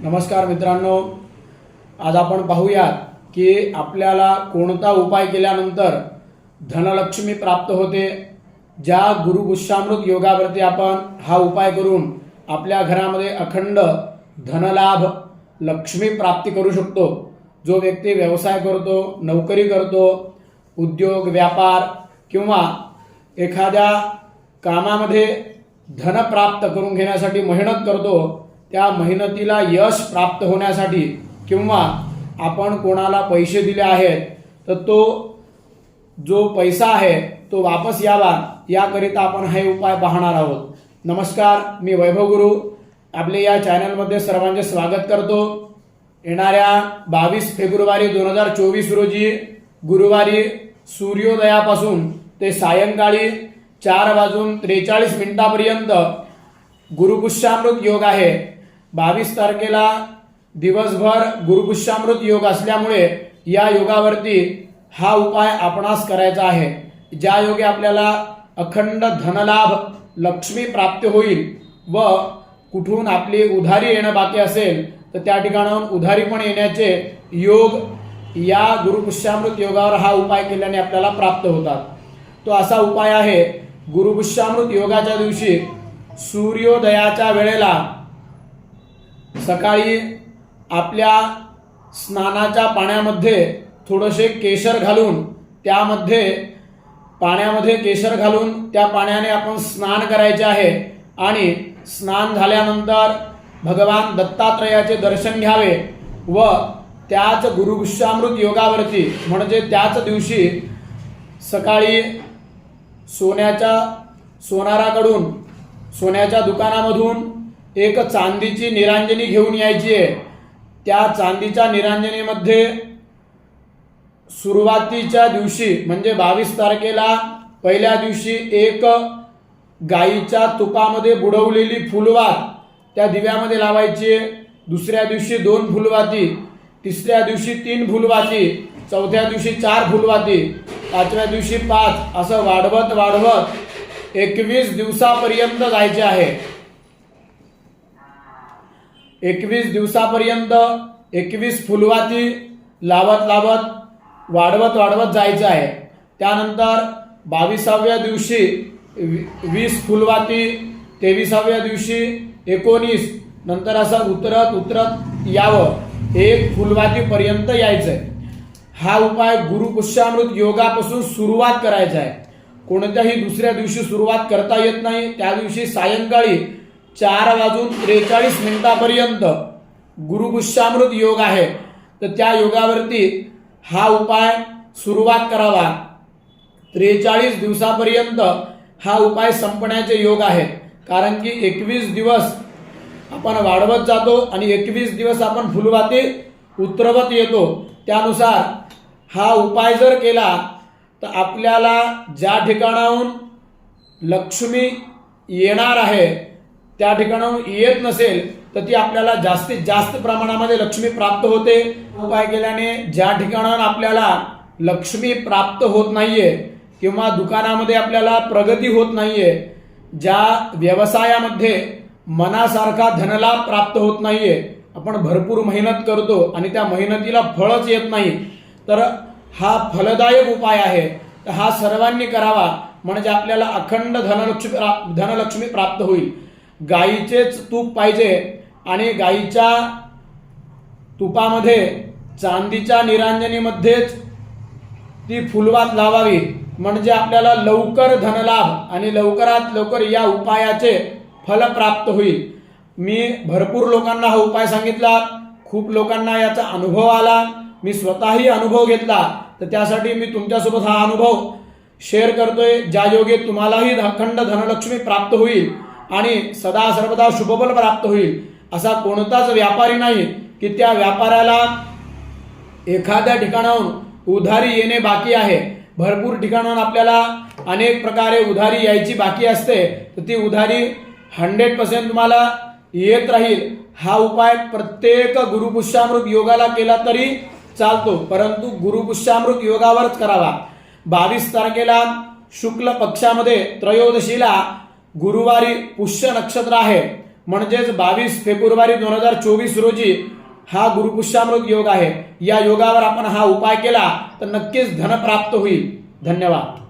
नमस्कार मित्रांनो. आज आपण पाहूयात की आपल्याला कोणता उपाय केल्यानंतर धनलक्ष्मी प्राप्त होते ज्या गुरुपुष्यामृत योगावरती आपण हा उपाय करून आपल्या घरामध्ये अखंड धनलाभ लक्ष्मी प्राप्ती करू शकतो. जो व्यक्ती व्यवसाय करतो नोकरी करतो उद्योग व्यापार किंवा एखाद्या कामामध्ये धन प्राप्त करून घेण्यासाठी मेहनत करतो त्या मेहनतीला यश प्राप्त होण्यासाठी किंवा आपण कोणाला पैसे दिले आहेत तर तो जो पैसा आहे तो वापस यावा याकरिता आपण हे उपाय पाहणार आहोत. नमस्कार मी वैभव गुरु. आपले या चॅनलमध्ये सर्वांचे स्वागत करतो. येणाऱ्या बावीस फेब्रुवारी दोन हजार चोवीस रोजी गुरुवारी सूर्योदयापासून ते सायंकाळी चार वाजून त्रेचाळीस मिनिटापर्यंत गुरुपुष्यामृत योग आहे. बावीस तारखेला दिवसभर गुरुपुष्यामृत योग असल्यामुळे या योगावरती हा उपाय आपणास करायचा आहे. ज्या योगे आपल्याला अखंड धनलाभ लक्ष्मी प्राप्त होईल व कुठून आपली उधारी येणं बाकी असेल तर त्या ठिकाणाहून उधारी पण येण्याचे योग या गुरुपुष्यामृत योगावर हा उपाय केल्याने आपल्याला प्राप्त होतात. तो असा उपाय आहे गुरुपुष्यामृत योगाच्या दिवशी सूर्योदयाच्या वेळेला सकाळी आपल्या स्नानाच्या पाण्यामध्ये थोडेसे केशर घालून त्यामध्ये पाण्यामध्ये केशर घालून त्या पाण्याने आपण स्नान करायचे आहे. आणि स्नान झाल्यानंतर भगवान दत्तात्रयाचे दर्शन घ्यावे व त्याच गुरुपुष्यामृत योगावरती म्हणजे त्याच दिवशी सकाळी सोन्याच्या सोनाराकडून सोन्याच्या दुकानामधून एक चांदीची निरांजनी घेऊन यायची आहे. त्या चांदीच्या निरांजनीमध्ये सुरुवातीच्या दिवशी म्हणजे बावीस तारखेला पहिल्या दिवशी एक गाईच्या तुपामध्ये बुडवलेली फुलवात त्या दिव्यामध्ये लावायची. आहे. दुसऱ्या दिवशी दोन फुलवाती तिसऱ्या दिवशी तीन फुलवाती चौथ्या दिवशी चार फुलवाती पाचव्या दिवशी पाच. असं वाढवत वाढवत एकवीस दिवसापर्यंत जायचे आहे. एकवीस दिवसापर्यंत एकवीस फुलवाती लावत लावत वाढवत वाढवत जायचं आहे. त्यानंतर बावीसाव्या दिवशी वी- वीस फुलवाती तेविसाव्या दिवशी एकोणीस नंतर असं उतरत उतरत यावं. एक फुलवातीपर्यंत यायचं आहे हा उपाय गुरुपुष्यामृत योगापासून सुरुवात करायचा आहे. कोणत्याही दुसऱ्या दिवशी सुरुवात करता येत नाही. त्या दिवशी सायंकाळी चार वाजून त्रेचाळीस मिनिटापर्यंत गुरुगुष्यामृत योग आहे. तर त्या योगावरती हा उपाय सुरुवात करावा. त्रेचाळीस दिवसापर्यंत हा उपाय संपण्याचे योग आहेत कारण की एकवीस दिवस आपण वाढवत जातो आणि एकवीस दिवस आपण फुलवाती उतरवत येतो. त्यानुसार हा उपाय जर केला तर आपल्याला ज्या ठिकाणाहून लक्ष्मी येणार आहे त्या ठिकाणाहून येत नसेल तर ती आपल्याला जास्तीत जास्त प्रमाणामध्ये लक्ष्मी प्राप्त होते. उपाय केल्याने ज्या ठिकाणाहून आपल्याला लक्ष्मी प्राप्त होत नाहीये किंवा दुकानामध्ये आपल्याला प्रगती होत नाहीये ज्या व्यवसायामध्ये मनासारखा धनलाभ प्राप्त होत नाहीये आपण भरपूर मेहनत करतो आणि त्या मेहनतीला फळच येत नाही तर हा फलदायक उपाय आहे. तर हा सर्वांनी करावा म्हणजे आपल्याला अखंड धनलक्ष्मी धनलक्ष्मी प्राप्त होईल. गाईचेच तूप पाहिजे आणि गाईच्या तुपामध्ये चांदीच्या निरांजनीमध्येच ती फुलवात लावावी. म्हणजे आपल्याला लवकर धनलाभ आणि लवकरात लवकर या उपायाचे फल प्राप्त होईल. मी भरपूर लोकांना हा उपाय सांगितला. खूप लोकांना याचा अनुभव आला. मी स्वतःही अनुभव घेतला. तर त्यासाठी मी तुमच्यासोबत हा अनुभव शेअर करतोय. ज्या योगे तुम्हालाही अखंड धनलक्ष्मी प्राप्त होईल. आणि सदा सर्वदा शुभबल प्राप्त होईल असा कोणताच व्यापारी नाही की त्या व्यापाऱ्याला एखाद्या ठिकाणाहून उधारी येणे बाकी आहे. भरपूर ठिकाणाहून आपल्याला अनेक प्रकारे उधारी यायची बाकी असते. तर ती उधारी हंड्रेड पर्सेंट तुम्हाला येत राहील. हा उपाय प्रत्येक गुरुपुष्यामृत योगाला केला तरी चालतो. परंतु गुरुपुष्यामृत योगावरच करावा. बावीस तारखेला शुक्ल पक्षामध्ये त्रयोदशीला गुरुवारी पुष्य नक्षत्र आहे. म्हणजेच बावीस फेब्रुवारी दोन हजार चोवीस रोजी हा गुरुपुष्यामृत योग आहे. या योगावर आपण हा उपाय केला तर नक्कीच धन प्राप्त होईल. धन्यवाद.